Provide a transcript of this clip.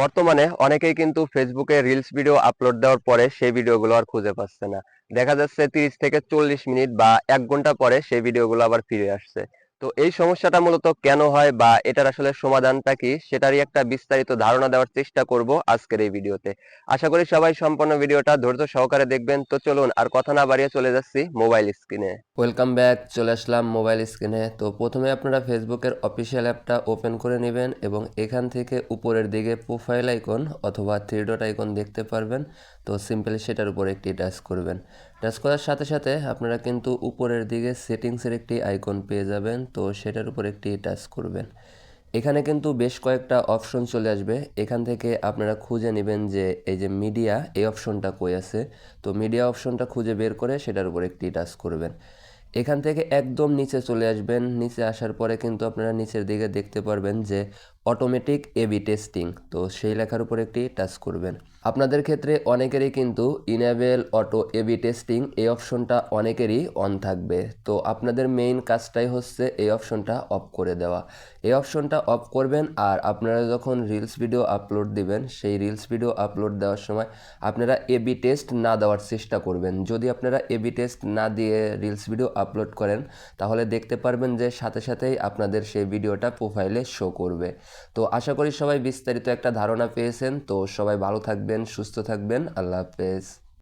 বর্তমানে অনেকেই কিন্তু ফেসবুকে রিলস ভিডিও আপলোড দেওয়ার পরে সেই ভিডিওগুলো আর খুঁজে পাচ্ছে না। দেখা যাচ্ছে তিরিশ থেকে চল্লিশ মিনিট বা এক ঘণ্টা পরে সেই ভিডিওগুলো আবার ফিরে আসছে। তো এই সমস্যাটা মূলত কেন হয় বা এটার আসলে সমাধানটা কি, সেটারই একটা বিস্তারিত ধারণা দেওয়ার চেষ্টা করব আজকের এই ভিডিওতে। আশা করি সবাই সম্পূর্ণ ভিডিওটা ধৈর্য সহকারে দেখবেন। তো চলুন আর কথা না বাড়িয়ে চলে যাচ্ছি মোবাইল স্ক্রিনে। ওয়েলকাম ব্যাক, চলে আসলাম মোবাইল স্ক্রিনে। তো প্রথমে আপনারা ফেসবুকের অফিসিয়াল অ্যাপটা ওপেন করে নেবেন এবং এখান থেকে উপরের দিকে প্রোফাইল আইকন অথবা থ্রি ডট আইকন দেখতে পারবেন। তো সিম্পলি সেটার উপর একটি টাচ করবেন। টাচ করার সাথে সাথে আপনারা কিন্তু উপরের দিকে সেটিংসের একটি আইকন পেয়ে যাবেন। তো সেটার উপর একটি টাচ করবেন। এখানে কিন্তু বেশ কয়েকটা অপশন চলে আসবে। এখান থেকে আপনারা খুঁজে নেবেন যে এই যে মিডিয়া এই অপশনটা কই আছে? তো মিডিয়া অপশনটা খুঁজে বের করে সেটার উপর একটি টাচ করবেন। এখান থেকে একদম নিচে চলে আসবেন। নিচে আসার পরে কিন্তু আপনারা নিচের দিকে দেখতে পারবেন যে অটোমেটিক এবি টেস্টিং তো সেই লেখার উপর একটি টাচ করবেন। আপনাদের ক্ষেত্রে অনেকেরই কিন্তু ইনেবেল অটো এবি টেস্টিং এই অপশনটা অনেকেরই অন থাকবে। তো আপনাদের মেইন কাজটাই হচ্ছে এই অপশনটা অফ করে দেওয়া। এই অপশনটা অফ করবেন আর আপনারা যখন রিলস ভিডিও আপলোড দিবেন, সেই রিলস ভিডিও আপলোড দেওয়ার সময় আপনারা এবি টেস্ট না দেওয়ার চেষ্টা করবেন। যদি আপনারা এবি টেস্ট না দিয়ে রিলস ভিডিও আপলোড করেন, তাহলে দেখতে পারবেন যে সাথে সাথেই আপনাদের সেই ভিডিওটা প্রোফাইলে শো করবে। তো আশা করি সবাই বিস্তারিত একটা ধারণা পেয়েছেন। তো সবাই ভালো থাকবেন, সুস্থ থাকবেন। আল্লাহ হাফেজ।